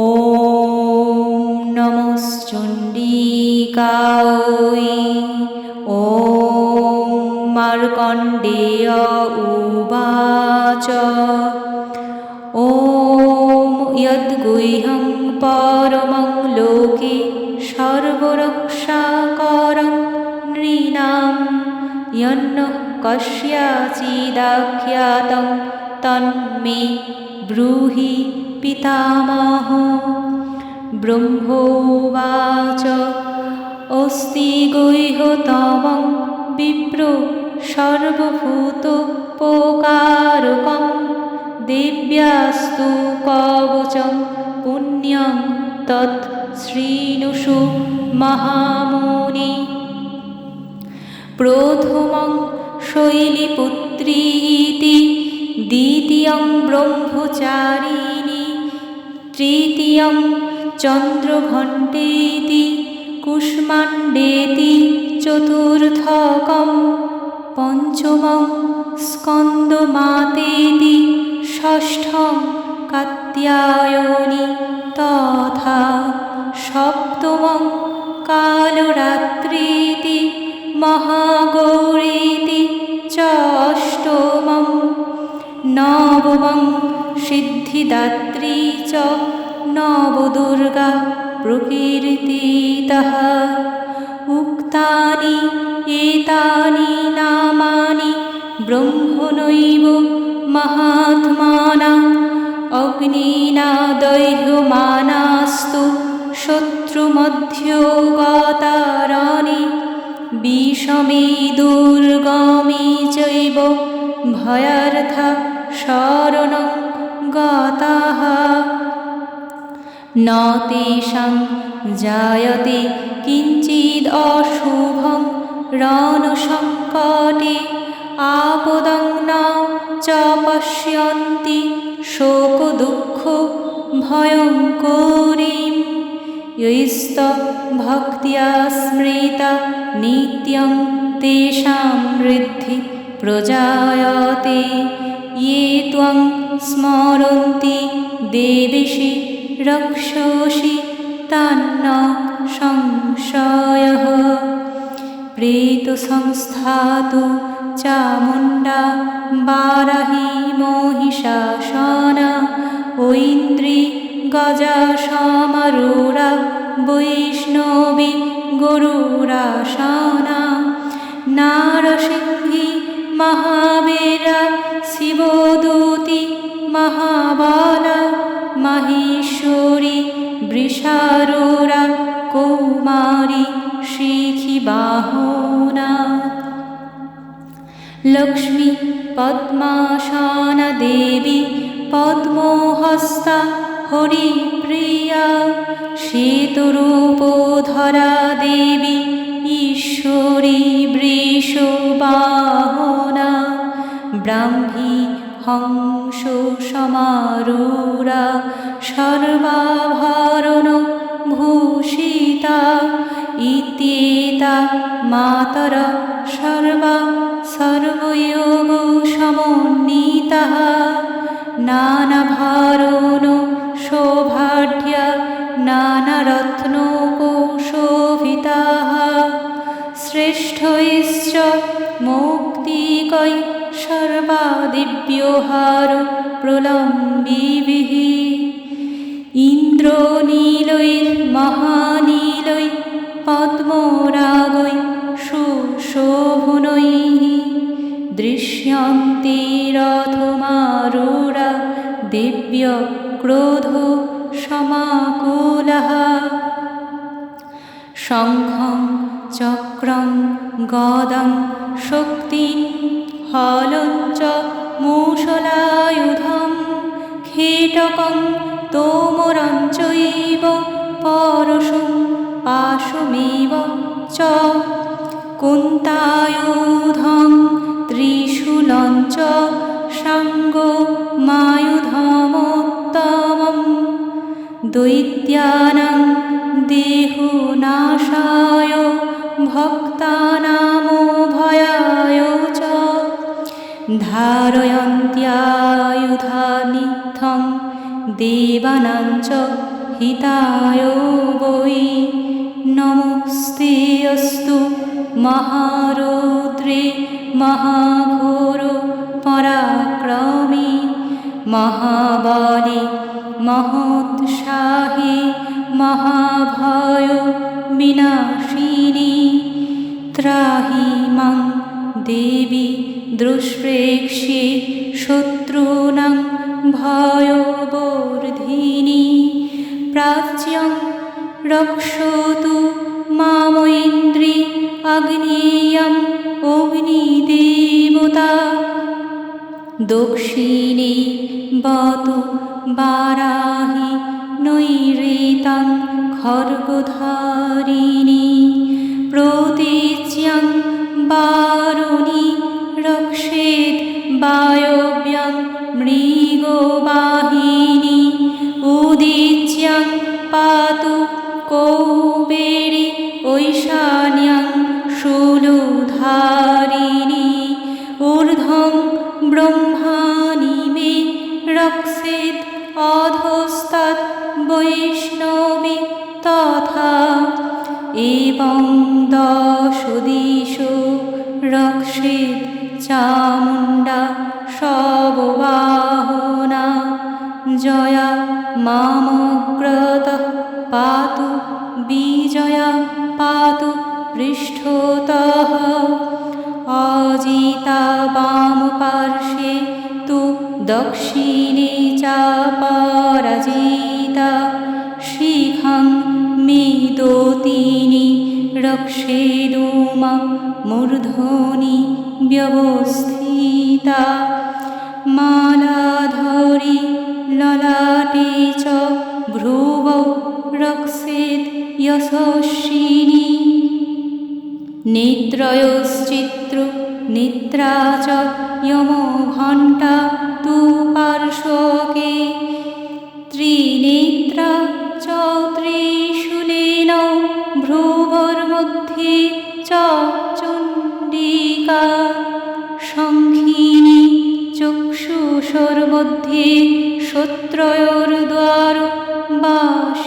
ॐ नमश्चण्डिकायै ॐ मार्कण्डेय उवाच ॐ यद्गुह्यं परमं लोके सर्वरक्षाकरं नृणां यन्न कस्याचिदाख्यातं तन्मे ब्रूहि পিতামহ, ব্রহ্মোবাচ অস্তি গৈহতম বিপ্র সর্বভূতোপকারকম দিব্যাস্তু কবচম, পুণ্যং তৎ শ্রীণুষু মহামুনি। প্রথমং শৈলীপুত্রীতি দ্বিতীয় ব্রহ্মচারিণী। तृतीयं चन्द्रघण्टेति कुष्माण्डेति चतुर्थकं पञ्चमं स्कन्दमातेति षष्ठं कात्यायनी तथा सप्तमं कालरात्रीति महागौरीति च अष्टमं नवमं চ নবদুর্গা প্রকীর্তিতः উক্তানি এতানি নামানি ব্রহ্মণৈব মহাত্মানা অগ্নিনা দৈহমানাস্তু শত্রুমধ্যগতারণি বিষমে দুর্গমে চৈব ভয়ার্থ শরণং शरणं गताः न तेषां जायते किञ्चिदशुभं रणसङ्कटे आपदं न च पश्यन्ति शोकदुःखो भयङ्करीं यैस्तभक्त्या स्मृता नित्यं तेषां वृद्धि प्रजायते ये त्वं स्मरन्ति देविषि रक्षसि तान्न संशयः प्रेतसंस्थातु चामुण्डा बाराही महिषासना ऐन्द्री गजासमरूरा वैष्णवी गरुरासना মহাবীরা, শিবদূতি, মহাবালা, মহেশ্বরী, বৃষারোরা, কৌমারী, শিখি বাহনা। লক্ষ্মী, পদ্মাসানা দেবী, পদ্মহস্তা, হরিপ্রিয়া শীতরূপধরা দেবী, ঈশ্বরী বৃষবাহন ব্রাহ্মী হংস সমারুরা সর্বাভরণ ভূষিতা ইত্যেতা মাতর সর্বা সর্বয়োগ সমন্বিতা নানাভারণ শঙ্খং চক্রং গদং শক্তি হলঞ্চ মূষলায়ুধম খেটকং তোমরঞ্চৈব পরশুম, পাশুমেব চ কুন্তায়ুধং ত্রিশূলঞ্চ সাঙ্গো মায়ুধমোত্তমম দৈত্যানাং দেহনাশায় নাশায় ধারয়ন্ত্যায়ুধানিথম চ। দেবানাঞ্চ হিতায় বই নমস্তে অস্তু মহারৌদ্রে মহাঘোর পরাক্রমী মহাবলী মহোৎসাহী মহাভয় বিনাশিনী ত্রাহি মাং দেবী দুষ্প্রেক্ষে শত্রূণাং ভয়বর্ধিনী প্রাচ্যং রক্ষতু মামৈন্দ্রী আগ্নেয়ম অগ্নিদেবতা। দক্ষিণে বত বারাহি নৈরেতাং খর্গধারিণী প্রতীচ্যাং বারুণী রক্ষেদ বায়ব্যাং মৃগবাহিনী উদীচ্যাং পাতু কৌবেরি ঐশান্যাং শূলধারিণী ঊর্ধ্বং ব্রহ্মাণি মে রক্ষেদ অধস্তাৎ মেদোতিনি রক্ষেদুমা মূর্ধনি, ব্যবস্থিতা, মালাধরি, ললাটে চ, ভ্রুবৌ রক্ষেদ যশস্বিনী। নেত্রয়শ্চিত্র নিদ্রা চ, যমঘণ্টা তু পার্শ্বকে চক্ষুষর মধ্যে বাস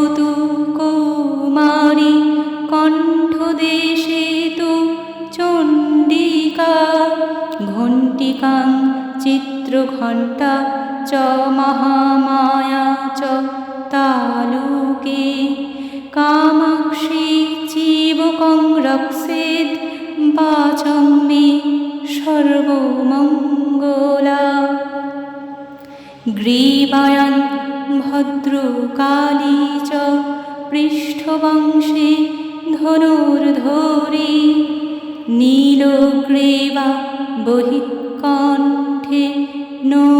রক্ষতু কৌমারী কণ্ঠদেশে তু চণ্ডিকা ঘণ্টিকাং চিত্রঘণ্টা বহিকণ্ঠে নলিকাং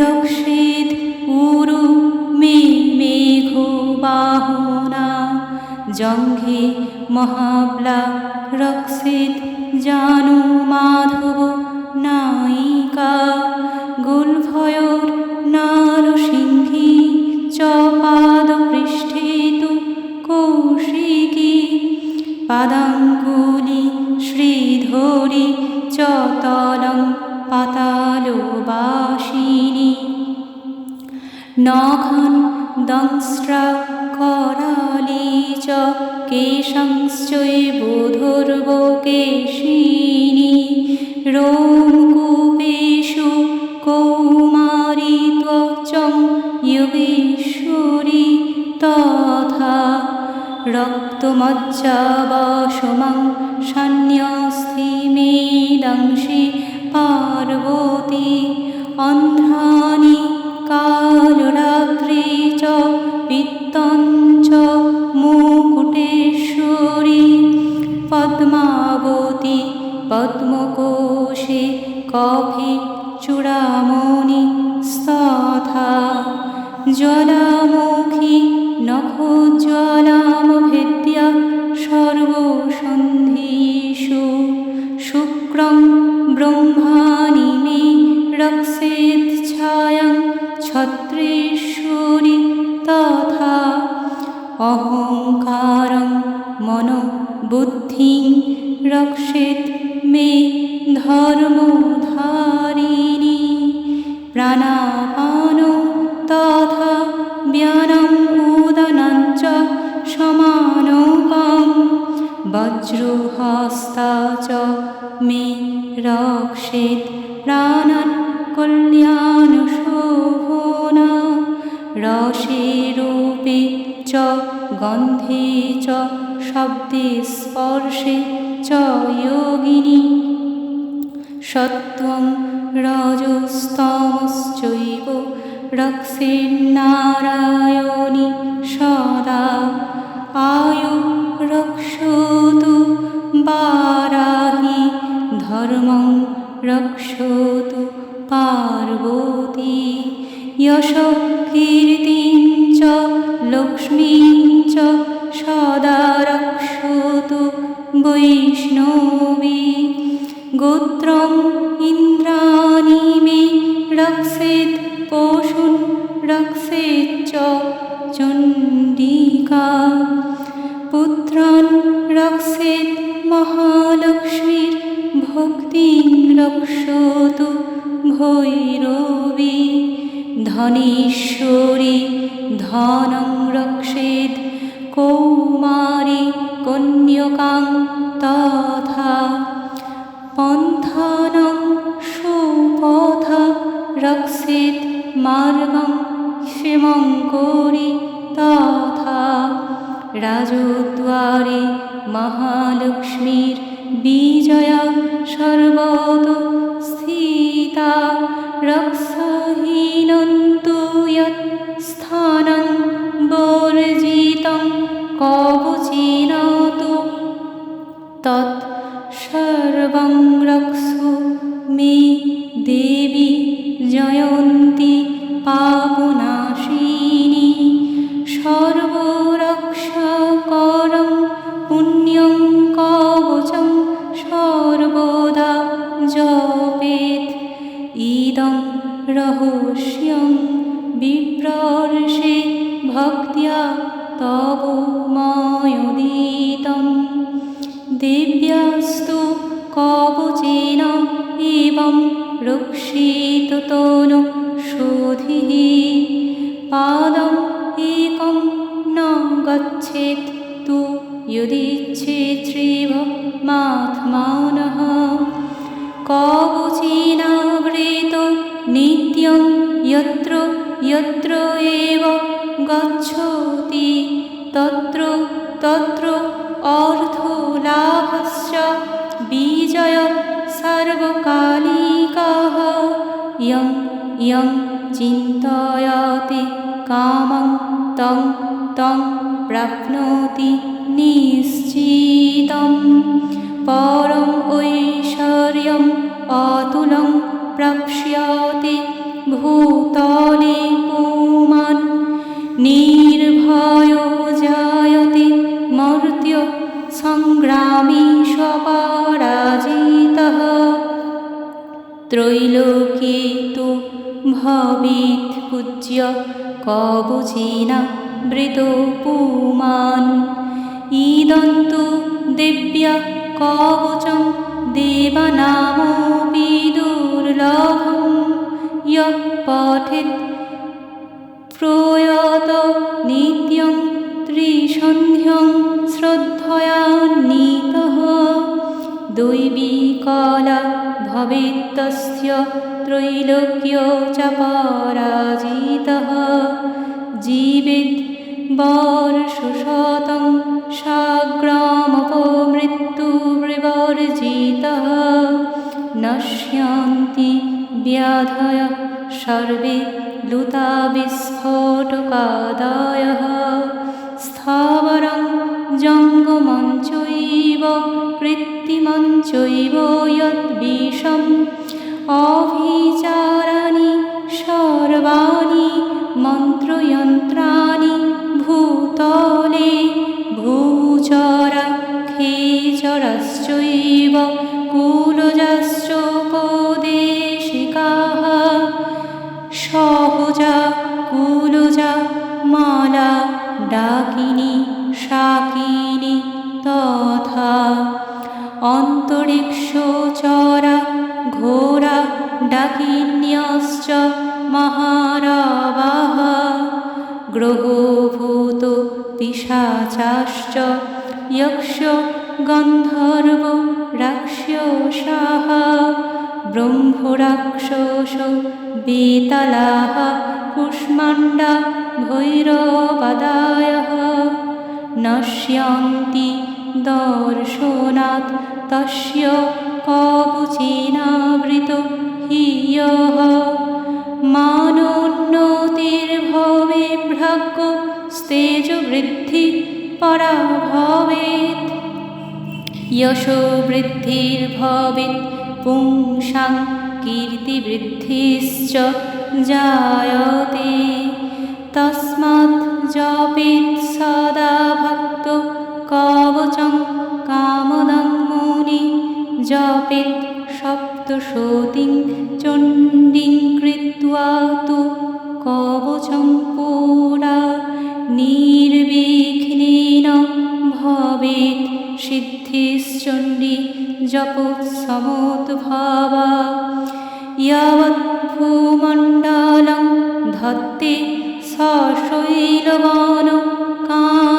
রক্ষিত উরু মে মেঘবাহনা জঙ্ঘে মহাবলা রক্ষিত জানু মাধব নায়িকা। সংশ্চৈব ধ্রুবকেশিনী রোমকূপেষু কৌমারী ত্বচং যোগেশ্বরী তথা রক্তমজ্জাবাসমং সান্নি চূড়ামণি স্তথা জলামুখী সমানকম বজ্রহস্তা চ মে রক্ষেত প্রাণান কল্যাণ শোভনা রসে রূপে চ গন্ধে চ শব্দে স্পর্শে চ যোগিনী। সত্ত্বং রজস্তমশ্চৈব রক্ষেন্নারায়ণী সদা আয়ু রক্ষতু বারাহি ধর্মং রক্ষতু পার্বতী यश कीर्तिं কৌমারী কন্যকাং তথা পন্থানং সুপথ রক্ষেদ মার্গং ক্ষেমঙ্করী তথা রাজদ্বারে মহালক্ষ্মীর বিজয়া সর্বত স্থিতা রক্ষহীনন্তু রক্ষু মে দেবী জয়ন্তী गच्छेत् तु यदिच्छेत् श्रीभमात्मानः कवचेनावृत नित्यं यत्र यत्र एव गच्छति तत्र तत्र अर्थोलाभस्य विजय सर्वकालिकः यं यं चिन्तयति कामं तं तं प्राप्नोति निश्चितं परम् ऐश्वर्यम् अतुलं प्राप्स्यति भूतले पुमान् निर्भयो जायते मर्त्य सङ्ग्रामे स्वपराजितः त्रैलोक्ये तु भवेत् पूज्य कवचेन মৃতপুমান ঈদন্তু দিব্য কবচং দেবানামোপি দুর্লভম ইয় পঠিত প্রয়ত নিত্যং ত্রিসন্ধ্যং শ্রদ্ধয়া নীত দৈবিকল ভবিতস্য ত্রৈলোক্য চ পরাজিত। জীবিত বর্ষশতং সাগ্রামপমৃত্যুবিবর্জিতः নশ্যন্তি ব্যাধয় সর্বে লুতা বিস্ফোটকাদায়ः। স্থাবরং জঙ্গমঞ্চৈব কৃত্তিমঞ্চৈব যদ্বিষম অভিচারাণি সর্বাণি মন্ত্রযন্ত্রাণি তলে ভূচর ক্ষীচরাশ্চৈব কুলজাশ্চ সহজা কুলজা মালা ডাকিনী শাকিনী তথা। অন্তরিক্ষরা ঘোরা ডাকিন্যশ্চ মহারাবাহ। গ্রহ পিসাচাশ্চ যক্ষ গন্ধর্ব রাক্ষসাহ ব্রহ্মরাক্ষস বেতালাহ কুষ্মাণ্ডা ভৈরবাদায় নশ্যন্তি দর্শনাৎ তস্য কবচেনাবৃত হিয় মানোন্নতির্ভবে ভ্রাগ্য তেজবৃদ্ধি পরাভবেত यशोवृद्धिर्भवेत् पुंसां कीर्तिवृद्धिश्च जायते तस्मात् जपेत् सदा भक्तो कवचं कामदं मुनि जपेत् सप्तशोतिं चण्डीं कृत्वा तु कवचं पुरा ভবেত সিদ্ধিশ্চণ্ডী জপোৎসমোদ্ভাবা ইয়াবদ্ভূমণ্ডলং ধত্তে সশৈলবান কাম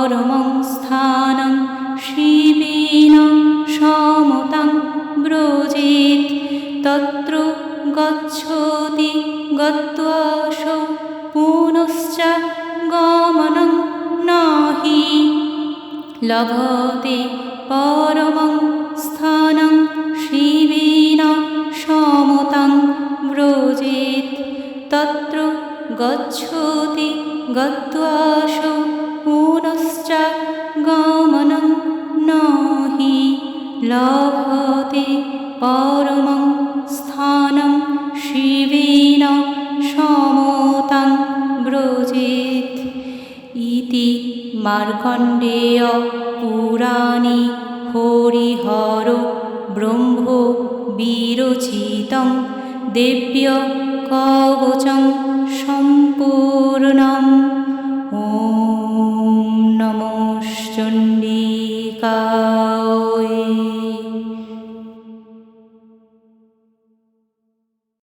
পরমং স্থানং শিবেন সমতাং ব্রজেত তত্র গচ্ছতি গত্বাস, পুনশ্চ গমনং নাহি। লভতে পরমং স্থানং শিবেন সমতাং ব্রজেত তত্র গচ্ছতি গত্ব লভতে পরমং স্থানং শিবেন সমতাং ব্রজেত ইতি মার্কণ্ডেয় পুরাণে হরিহর ব্রহ্ম বিরচিত দেব্য কবচ